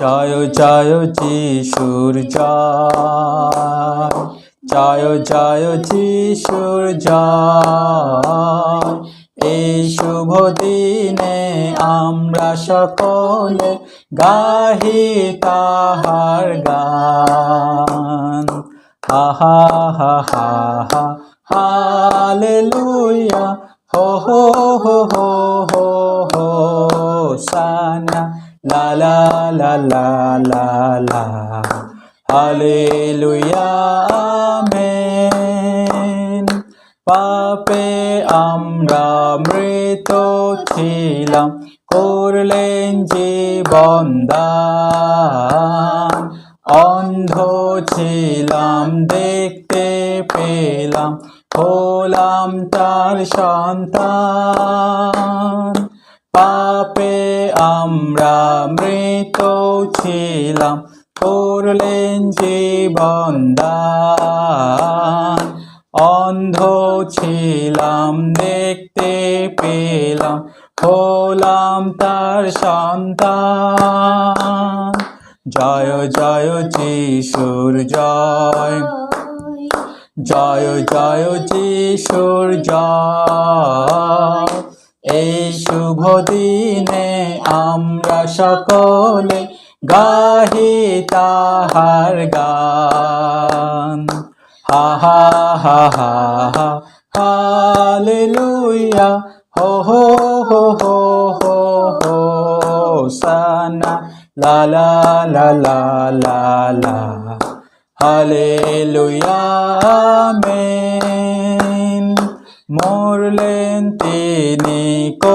জয় জয় যিশুর জয় জয় জয় যিশুর জয় এই শুভ দিনে আমরা সকলে গাহি তাহার গান। হা হা হা হা হা, হালেলুয়া হো হো হো হো হো, সানা। লা লা লা লা লা লা হালেলুয়া আমেন পাপে আমরা মৃত ছিলাম, করলেন জীবন দান অন্ধ ছিলাম, দেখতে পেলাম, হলাম তার সন্তান। আমরা মৃত ছিলাম, করলেন জীবন অন্ধ ছিলাম, দেখতে পেলাম, হলাম তার সন্তান। জয় জয় যিশুর জয়। জয় জয় যিশুর জয়। এই শুভ দিনে আমরা সকলে গাহি তাহার গান। হা হা হা হা হালেলুয়া, হো হো হো হো হো হো, সানা, লা লা লা লা লা লা। Hallelujah, amen. মরলেন তিনি করলেন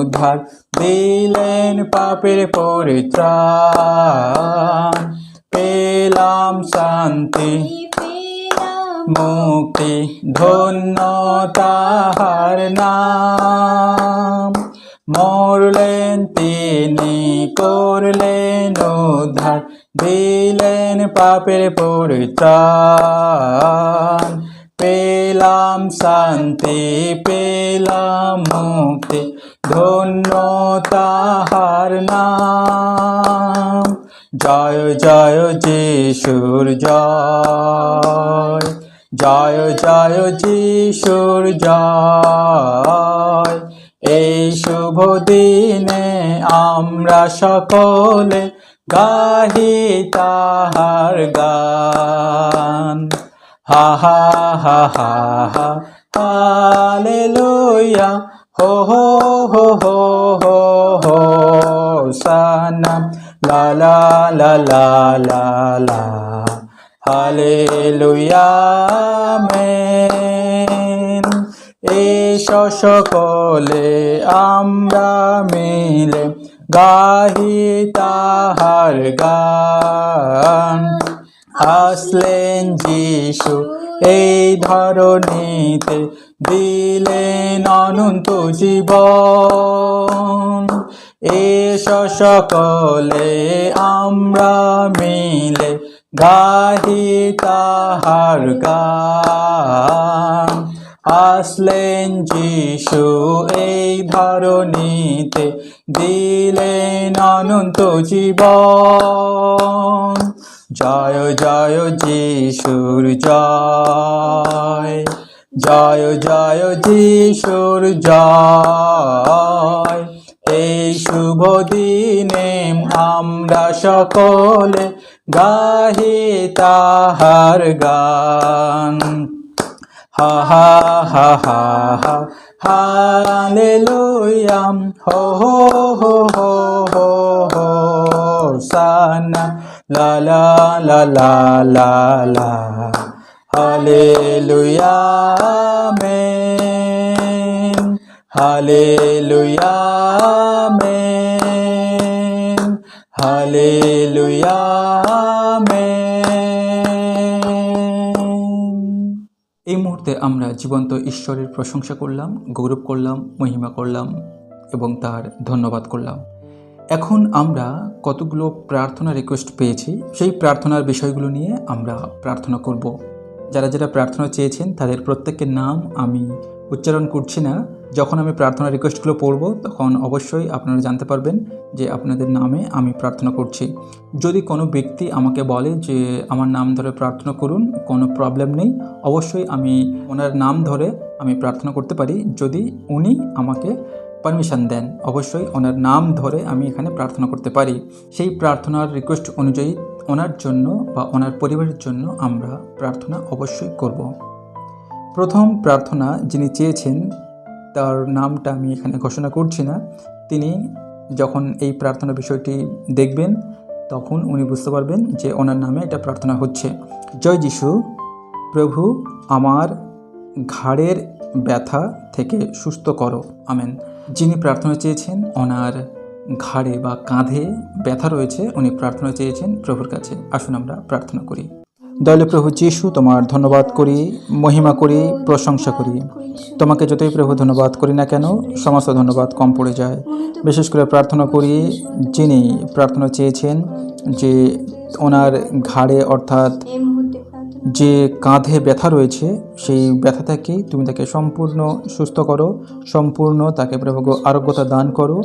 উদ্ধার দিলেন পাপের পরিত্রাণ। পেলাম শান্তি, মুক্তি, ধন্য তাহার নাম। মরলেন তিনি, করলেন উদ্ধার, দিলেন পাপের পরিত্রাণ। পেলাম শান্তি, পেলাম মুক্তি, ধন্য তাহার নাম। জয় জয় যিশুর জয় জয় জয় যিশুর জয়। এই শুভ দিনে আমরা সকলে গাহি তাহার গান। হা হা হা হা হা। হালেলুয়া। হো হো হো হো হো হো, সানা। লা লা লা লা লা লা। হালেলুয়া সকলে, আমরা মিলে গাহি তাহার গান। আসলেন যিশু, এই ধরণীতে দিলেন অনন্ত জীবন। এস সকলে আমরা মিলে গাহি তাহার গান। আসলেন যিশু, এই ধরণীতে দিলেন অনন্ত জীবন। জয় জয় যিশুর জয়। জয় জয় যিশুর জয়। এই শুভ দিনে আমরা সকলে গাহি তাহার গান। হা হা হা হা হা, হালেলুয়া, হো হো হো হো হো হো, সানা। লা লা লা লা লা লা hallelujah amen hallelujah amen hallelujah এই মুহূর্তে আমরা জীবন্ত ঈশ্বরের প্রশংসা করলাম, গৌরব করলাম, মহিমা করলাম এবং তার ধন্যবাদ করলাম। এখন আমরা কতগুলো প্রার্থনা রিকোয়েস্ট পেয়েছি, সেই প্রার্থনার বিষয়গুলো নিয়ে আমরা প্রার্থনা করব। যারা যারা প্রার্থনা চেয়েছেন, তাদের প্রত্যেকের নাম আমি উচ্চারণ করছি না। যখন আমি প্রার্থনা রিকোয়েস্টগুলো পড়ব, তখন অবশ্যই আপনারা জানতে পারবেন যে আপনাদের নামে আমি প্রার্থনা করছি। যদি কোনো ব্যক্তি আমাকে বলে যে, আমার নাম ধরে প্রার্থনা করুন, কোনো প্রবলেম নেই, অবশ্যই আমি ওনার নাম ধরে আমি প্রার্থনা করতে পারি। যদি উনি আমাকে পারমিশন দেন। অবশ্যই ওনার নাম ধরে আমি এখানে প্রার্থনা করতে পারি। সেই প্রার্থনার রিকোয়েস্ট অনুযায়ী ওনার জন্য বা ওনার পরিবারের জন্য আমরা প্রার্থনা অবশ্যই করব। প্রথম প্রার্থনা যিনি চেয়েছেন, তার নামটা আমি এখানে ঘোষণা করছি না। তিনি যখন এই প্রার্থনা বিষয়টি দেখবেন, তখন উনি বুঝতে পারবেন যে ওনার নামে এটা প্রার্থনা হচ্ছে। জয় যিশু, প্রভু, আমার ঘাড়ের ব্যথা থেকে সুস্থ করো। আমেন। যিনি প্রার্থনা চেয়েছেন, ওনার ঘাড়ে বা কাঁধে ব্যথা রয়েছে, উনি প্রার্থনা চেয়েছেন প্রভুর কাছে। আসুন আমরা প্রার্থনা করি। দয়ালু প্রভু যিশু, তোমার ধন্যবাদ করি, মহিমা করি, প্রশংসা করি। তোমাকে যতই প্রভু ধন্যবাদ করি না কেন, সমস্ত ধন্যবাদ কম পড়ে যায়। বিশেষ করে প্রার্থনা করি যিনি প্রার্থনা চেয়েছেন যে ওনার ঘাড়ে অর্থাৎ যে কাঁধে ব্যথা রয়েছে, সেই ব্যথা থেকে তুমি তাকে সম্পূর্ণ সুস্থ করো, সম্পূর্ণ তাকে প্রভু আরোগ্যতা দান করো।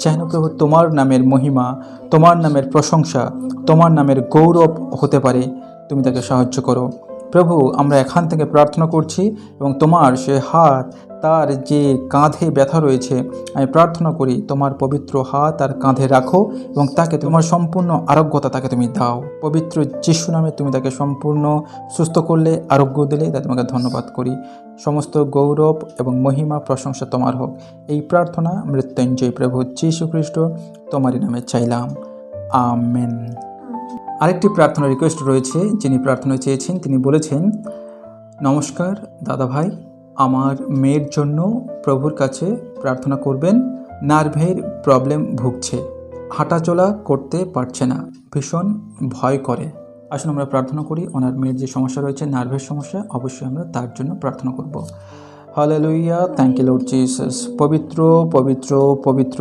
যেন প্রভু তোমার নামের মহিমা, তোমার নামের প্রশংসা, তোমার নামের গৌরব হতে পারে, তুমি তাকে সাহায্য করো। প্রভু, আমরা এখান থেকে প্রার্থনা করছি এবং তোমার সে হাত তার যে কাঁধে ব্যথা রয়েছে, আমি প্রার্থনা করি তোমার পবিত্র হাত তার কাঁধে রাখো এবং তাকে তোমার সম্পূর্ণ আরোগ্যতা তাকে তুমি দাও। পবিত্র যিশু নামে তুমি তাকে সম্পূর্ণ সুস্থ করলে, আরোগ্য দিলে, তাই তোমাকে ধন্যবাদ করি। সমস্ত গৌরব এবং মহিমা, প্রশংসা তোমার হোক। এই প্রার্থনা, মৃত্যুঞ্জয় প্রভু যীশু খ্রিস্ট, তোমারই নামে চাইলাম। আমেন। আরেকটি প্রার্থনা রিকোয়েস্ট রয়েছে, যিনি প্রার্থনা চেয়েছেন, তিনি বলেছেন, নমস্কার দাদা ভাই আমার মেয়ের জন্য প্রভুর কাছে প্রার্থনা করবেন। নার্ভের প্রবলেম ভুগছে। হাঁটাচলা করতে পারছে না। ভীষণ ভয় করে। আসুন আমরা প্রার্থনা করি, ওনার মেয়ের যে সমস্যা রয়েছে, নার্ভের সমস্যা, অবশ্যই আমরা তার জন্য প্রার্থনা করব। Hallelujah thank you Lord Jesus পবিত্র পবিত্র পবিত্র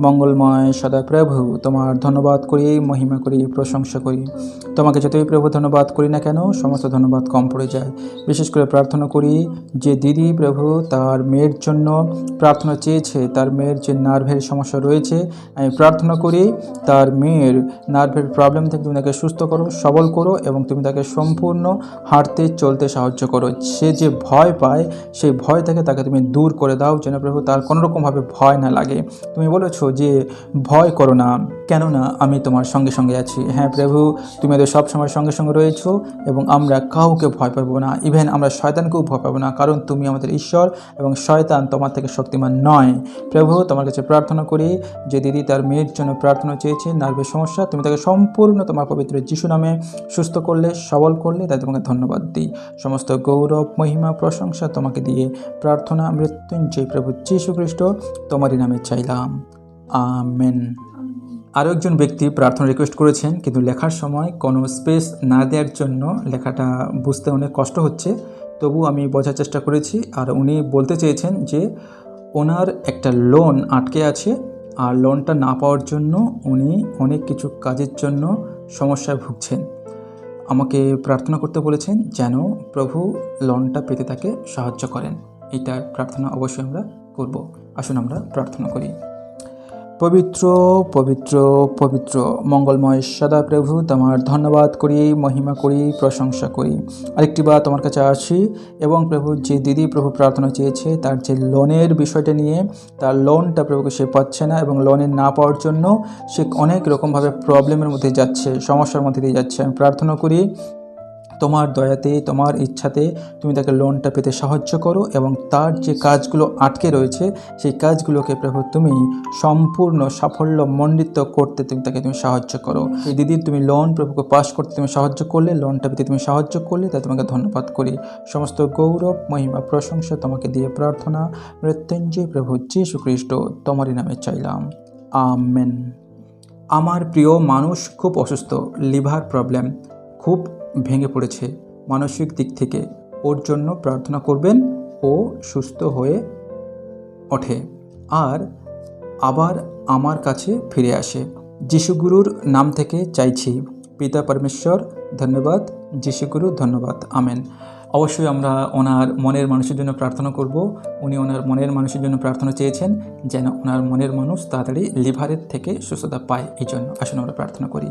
মঙ্গলময় সদা প্রভু তোমার ধন্যবাদ করি, মহিমা করি, প্রশংসা করি। তোমাকে যতই প্রভু ধন্যবাদ করি না কেন, সমস্ত ধন্যবাদ কম পড়ে যায়। বিশেষ করে প্রার্থনা করি যে দিদি প্রভু তার মেয়ের জন্য প্রার্থনা চেয়েছে, তার মেয়ের যে নার্ভের সমস্যা রয়েছে, আমি প্রার্থনা করি তার মেয়ের নার্ভের প্রবলেম থেকে তুমি তাকে সুস্থ করো, সবল করো এবং তুমি তাকে সম্পূর্ণ হাঁটতে চলতে সাহায্য করো। সে যে ভয় পায়, সেই ভয় থেকে, তাকে তুমি দূর করে দাও। যেন প্রভু তার কোনোরকমভাবে ভয় না লাগে। তুমি বলেছ যে, ভয় করো না, কেননা আমি তোমার সঙ্গে সঙ্গে আছি। হ্যাঁ প্রভু, তুমি আমাদের সবসময় সঙ্গে সঙ্গে রয়েছো এবং আমরা কাউকে ভয় পাবো না। ইভেন আমরা শয়তানকেও ভয় পাবো না, কারণ তুমি আমাদের ঈশ্বর এবং শয়তান তোমার থেকে শক্তিমান নয়। প্রভু, তোমার কাছে প্রার্থনা করি, যে দিদি তার মেয়ের জন্য প্রার্থনা চেয়েছে, নার্ভের সমস্যা, তুমি তাকে সম্পূর্ণ তোমার পবিত্র যিশু নামে সুস্থ করলে, সবল করলে, তাই তোমাকে ধন্যবাদ দিই। সমস্ত গৌরব, মহিমা, প্রশংসা তোমাকে দিয়ে প্রার্থনা মৃত্যুঞ্জয় প্রভু খ্রিস্ট, তোমারই নামে চাইলাম। আমেন। আরও একজন ব্যক্তি প্রার্থনা রিকোয়েস্ট করেছেন, কিন্তু লেখার সময় কোনো স্পেস না দেওয়ার জন্য লেখাটা বুঝতে অনেক কষ্ট হচ্ছে। তবু আমি বোঝার চেষ্টা করেছি, আর উনি বলতে চেয়েছেন যে ওনার একটা লোন আটকে আছে, আর লোনটা না পাওয়ার জন্য উনি অনেক কিছু কাজের জন্য সমস্যায় ভুগছেন। আমাকে প্রার্থনা করতে বলেছেন যেন প্রভু লোনটা পেতে তাকে সাহায্য করেন। এইটার প্রার্থনা অবশ্যই আমরা করব। আসুন আমরা প্রার্থনা করি। পবিত্র পবিত্র পবিত্র, মঙ্গলময় সদা প্রভু তোমার ধন্যবাদ করি, মহিমা করি, প্রশংসা করি। আরেকটি বার তোমার কাছে আসি এবং প্রভু যে দিদি প্রভু প্রার্থনা চেয়েছে, তার যে লোনের বিষয়টা নিয়ে, তার লোনটা প্রভুকে সে পাচ্ছে না এবং লোনের না পাওয়ার জন্য সে অনেক রকমভাবে প্রবলেমের মধ্যে যাচ্ছে, সমস্যার মধ্যে দিয়ে যাচ্ছে। আমি প্রার্থনা করি তোমার দয়াতে, তোমার ইচ্ছাতে তুমি তাকে লোনটা পেতে সাহায্য করো এবং তার যে কাজগুলো আটকে রয়েছে, সেই কাজগুলোকে প্রভু তুমি সম্পূর্ণ সাফল্য মণ্ডিত করতে তুমি তাকে তুমি সাহায্য করো। এই দিদির তুমি লোন প্রভুকে পাশ করতে তুমি সাহায্য করলে লোনটা পেতে তুমি সাহায্য করলে, তাই তোমাকে ধন্যবাদ করি। সমস্ত গৌরব, মহিমা, প্রশংসা তোমাকে দিয়ে প্রার্থনা, মৃত্যুঞ্জয় প্রভু যীশু খ্রিস্ট, তোমারই নামে চাইলাম। আমেন। আমার প্রিয় মানুষ খুব অসুস্থ লিভার প্রবলেম খুব ভেঙে পড়েছে। মানসিক দিক থেকে ওর জন্য প্রার্থনা করবেন ও সুস্থ হয়ে ওঠে আর আবার আমার কাছে ফিরে আসে। যিশুগুরুর নাম থেকে চাইছি। পিতা পরমেশ্বর, ধন্যবাদ। যিশুগুরু, ধন্যবাদ। আমেন। অবশ্যই আমরা ওনার মনের মানুষের জন্য প্রার্থনা করব। উনি ওনার মনের মানুষের জন্য প্রার্থনা চেয়েছেন যেন ওনার মনের মানুষ তাড়াতাড়ি লিভারের থেকে সুস্থতা পায়। এই জন্য আসুন আমরা প্রার্থনা করি।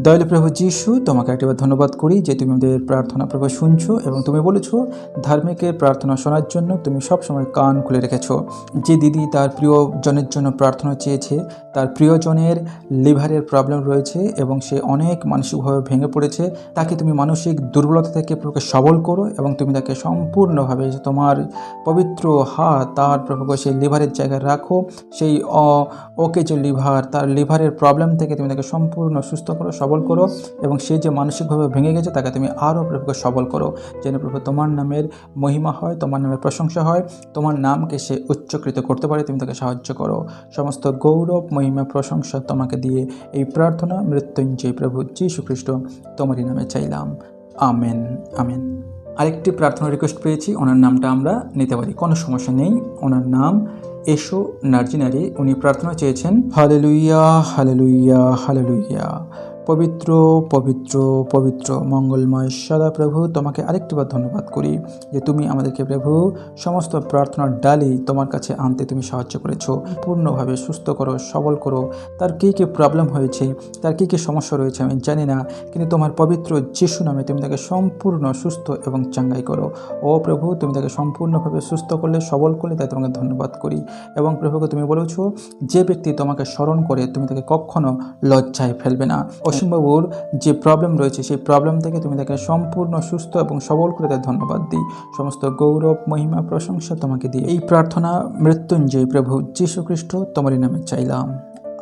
দয়ালু প্রভু যিশু, তোমাকে একটিবার ধন্যবাদ করি যে তুমি আমাদের প্রার্থনা প্রভু শুনছো এবং তুমি বলেছ, ধার্মিকের প্রার্থনা শোনার জন্য তুমি সবসময় কান খুলে রেখেছো। যে দিদি তার প্রিয়জনের জন্য প্রার্থনা চেয়েছে, তার প্রিয়জনের লিভারের প্রবলেম রয়েছে এবং সে অনেক মানসিকভাবে ভেঙে পড়েছে, তাকে তুমি মানসিক দুর্বলতা থেকে প্রভুকে সবল করো এবং তুমি তাকে সম্পূর্ণভাবে তোমার পবিত্র হাত, তার প্রভুকে সেই লিভারের জায়গায় রাখো, সেই অ- ওকে যে লিভার, তার লিভারের প্রবলেম থেকে তুমি তাকে সম্পূর্ণ সুস্থ করো সবল করো এবং সে যে মানসিকভাবে ভেঙে গেছে, তাকে তুমি আরও প্রভুকে সবল করো। যেন প্রভু তোমার নামের মহিমা হয়, তোমার নামের প্রশংসা হয়, তোমার নামকে সে উচ্চকৃত করতে পারে, তুমি তাকে সাহায্য করো। সমস্ত গৌরব, মহিমা, প্রশংসা তোমাকে দিয়ে এই প্রার্থনা, মৃত্যুঞ্জয় প্রভু যীশু খ্রিস্ট তোমারই নামে চাইলাম। Amen amen. আরেকটি প্রার্থনা রিকোয়েস্ট পেয়েছি, ওনার নামটা আমরা নিতে পারি, কোনো সমস্যা নেই। ওনার নাম এসো নার্জিনারি, উনি প্রার্থনা চেয়েছেন হালেলুইয়া হালেলুইয়া হালেলুইয়া পবিত্র পবিত্র পবিত্র, মঙ্গলময় সদা প্রভু, তোমাকে আরেকটিবার ধন্যবাদ করি যে তুমি আমাদেরকে প্রভু সমস্ত প্রার্থনার ডালি তোমার কাছে আনতে তুমি সাহায্য করেছ। পূর্ণভাবে সুস্থ করো, সবল করো। তার কী কী প্রবলেম হয়েছে, তার কী কী সমস্যা রয়েছে আমি জানি না, কিন্তু তোমার পবিত্র যিশু নামে তুমি তাকে সম্পূর্ণ সুস্থ এবং চাঙ্গাই করো। ও প্রভু, তুমি তাকে সম্পূর্ণভাবে সুস্থ করলে, সবল করলে, তাই তোমাকে ধন্যবাদ করি। এবং প্রভুকে তুমি বলেছ, যে ব্যক্তি তোমাকে স্মরণ করে, তুমি তাকে কখনো লজ্জায় ফেলবে না। অসীমবাবুর যে প্রবলেম রয়েছে, সেই প্রবলেম থেকে তুমি তাকে সম্পূর্ণ সুস্থ এবং সবল করে তাই ধন্যবাদ দিই। সমস্ত গৌরব, মহিমা, প্রশংসা তোমাকে দিই এই প্রার্থনা, মৃত্যুঞ্জয় প্রভু যীশু খ্রিস্ট তোমারই নামে চাইলাম।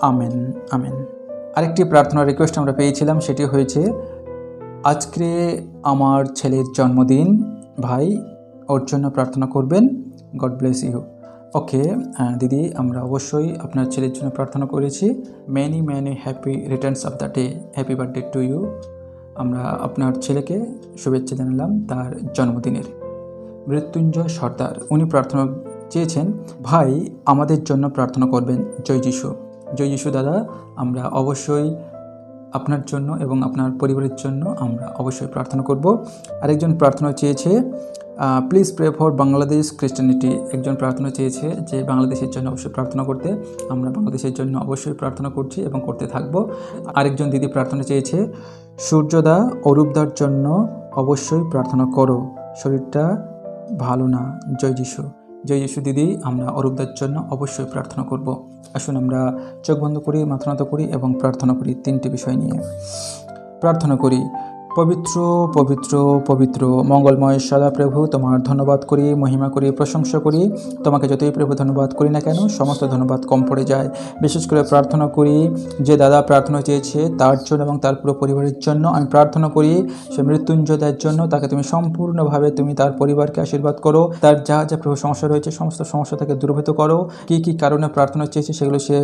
Amen amen. আরেকটি প্রার্থনা রিকোয়েস্ট আমরা পেয়েছিলাম, সেটি হয়েছে, আজকে আমার ছেলের জন্মদিন, ভাই, ওর জন্য প্রার্থনা করবেন। গড ব্লেস ইউ ওকে দিদি, আমরা অবশ্যই আপনার ছেলের জন্য প্রার্থনা করেছি। Many many happy returns of the day happy birthday to you আমরা আপনার ছেলেকে শুভেচ্ছা জানালাম তার জন্মদিনের। মৃত্যুঞ্জয় সর্দার, উনি প্রার্থনা চেয়েছেন, ভাই, আমাদের জন্য প্রার্থনা করবেন জয় যিশু। জয় যিশু দাদা, আমরা অবশ্যই আপনার জন্য এবং আপনার পরিবারের জন্য আমরা অবশ্যই প্রার্থনা করব। আরেকজন প্রার্থনা চেয়েছে please pray for Bangladesh Christianity একজন প্রার্থনা চেয়েছে যে বাংলাদেশের জন্য অবশ্যই প্রার্থনা করতে। আমরা বাংলাদেশের জন্য অবশ্যই প্রার্থনা করছি এবং করতে থাকব। আরেকজন দিদি প্রার্থনা চেয়েছে সূর্যদা অরূপদার জন্য অবশ্যই প্রার্থনা করো। শরীরটা ভালো না। জয় যিশু। জয় যিশু দিদি, আমরা অরূপদার জন্য অবশ্যই প্রার্থনা করব। আসুন আমরা চোখ বন্ধ করি, মাথা নত করি এবং প্রার্থনা করি তিনটি বিষয় নিয়ে। প্রার্থনা করি পবিত্র পবিত্র পবিত্র, মঙ্গলময় সদা প্রভু, তোমার ধন্যবাদ করি, মহিমা করি, প্রশংসা করি। তোমাকে যতই প্রভু ধন্যবাদ করি না কেন, সমস্ত ধন্যবাদ কম পড়ে যায়। বিশেষ করে প্রার্থনা করি, যে দাদা প্রার্থনা চেয়েছে তার জন্য এবং তার পুরো পরিবারের জন্য, আমি প্রার্থনা করি, সে মৃত্যুঞ্জয়ের জন্য, তাকে তুমি সম্পূর্ণভাবে তুমি তার পরিবারকে আশীর্বাদ করো, তার যা যা প্রভু সমস্যা রয়েছে, সমস্ত সমস্যা তাকে দূরভূত করো। কী কী কারণে প্রার্থনা চেয়েছে সেগুলো সে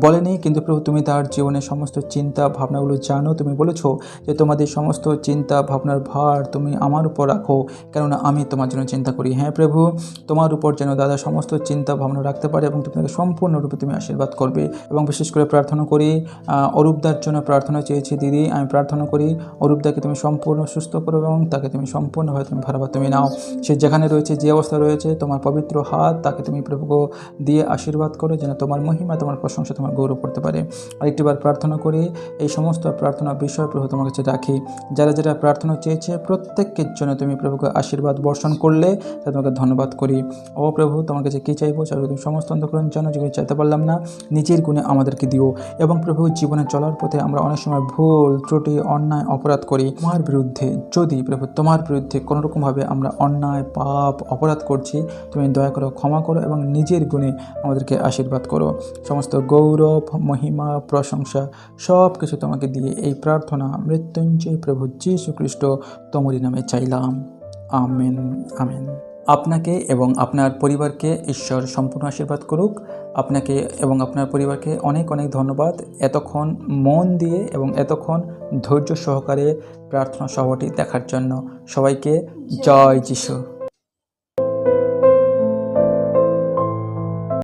বলেনি, কিন্তু প্রভু তুমি তার জীবনে সমস্ত চিন্তা, ভাবনাগুলো জানো, তুমি বলেছ যে তোমাদের সমস্ত চিন্তা, ভাবনার ভার তুমি আমার উপর রাখো, কেননা আমি তোমার জন্য চিন্তা করি। হ্যাঁ প্রভু, তোমার উপর যেন দাদা সমস্ত চিন্তা, ভাবনা রাখতে পারে এবং তুমি তাকে সম্পূর্ণরূপে তুমি আশীর্বাদ করবে। এবং বিশেষ করে প্রার্থনা করি অরূপদার জন্য প্রার্থনা চেয়েছি দিদি, আমি প্রার্থনা করি, অরূপদাকে তুমি সম্পূর্ণ সুস্থ করো এবং তাকে তুমি সম্পূর্ণভাবে তুমি ভাড়াবার তুমি নাও, সে যেখানে রয়েছে, যে অবস্থা রয়েছে, তোমার পবিত্র হাত, তাকে তুমি প্রভু দিয়ে আশীর্বাদ করো যেন তোমার মহিমা, তোমার প্রশংসা তোমার গৌরব করতে পারে। আরেকটিবার প্রার্থনা করি, এই সমস্ত প্রার্থনা বিষয় প্রভু তোমার কাছে রাখি। যারা যারা প্রার্থনা চেয়েছে প্রত্যেকের জন্য তুমি প্রভুকে আশীর্বাদ বর্ষণ করলে। তা তোমাকে ধন্যবাদ করি। ও প্রভু, তোমার কাছে কী চাইব? চাইব তুমি সমস্ত অন্ধকরণ জানো, যেগুলো চাইতে পারলাম না, নিজের গুণে আমাদেরকে দিও। এবং প্রভু, জীবনে চলার পথে আমরা অনেক সময় ভুল, ত্রুটি, অন্যায়, অপরাধ করি। তোমার বিরুদ্ধে যদি প্রভু, তোমার বিরুদ্ধে কোনোরকমভাবে আমরা অন্যায়, পাপ, অপরাধ করছি, তুমি দয়া করো ক্ষমা করো এবং নিজের গুণে আমাদেরকে আশীর্বাদ করো। সমস্ত গৌরব, মহিমা, প্রশংসা সব কিছু তোমাকে দিয়ে এই প্রার্থনা, মৃত্যুঞ্জয় প্রভু যীশু খ্রিস্ট তোমরি নামে চাইলাম। Amen amen. আপনাকে এবং আপনার পরিবারকে ঈশ্বর সম্পূর্ণ আশীর্বাদ করুক। আপনাকে এবং আপনার পরিবারকে অনেক অনেক ধন্যবাদ। এতক্ষণ মন দিয়ে এবং এতক্ষণ ধৈর্য সহকারে প্রার্থনা সভাটি দেখার জন্য সবাইকে জয় যিশু।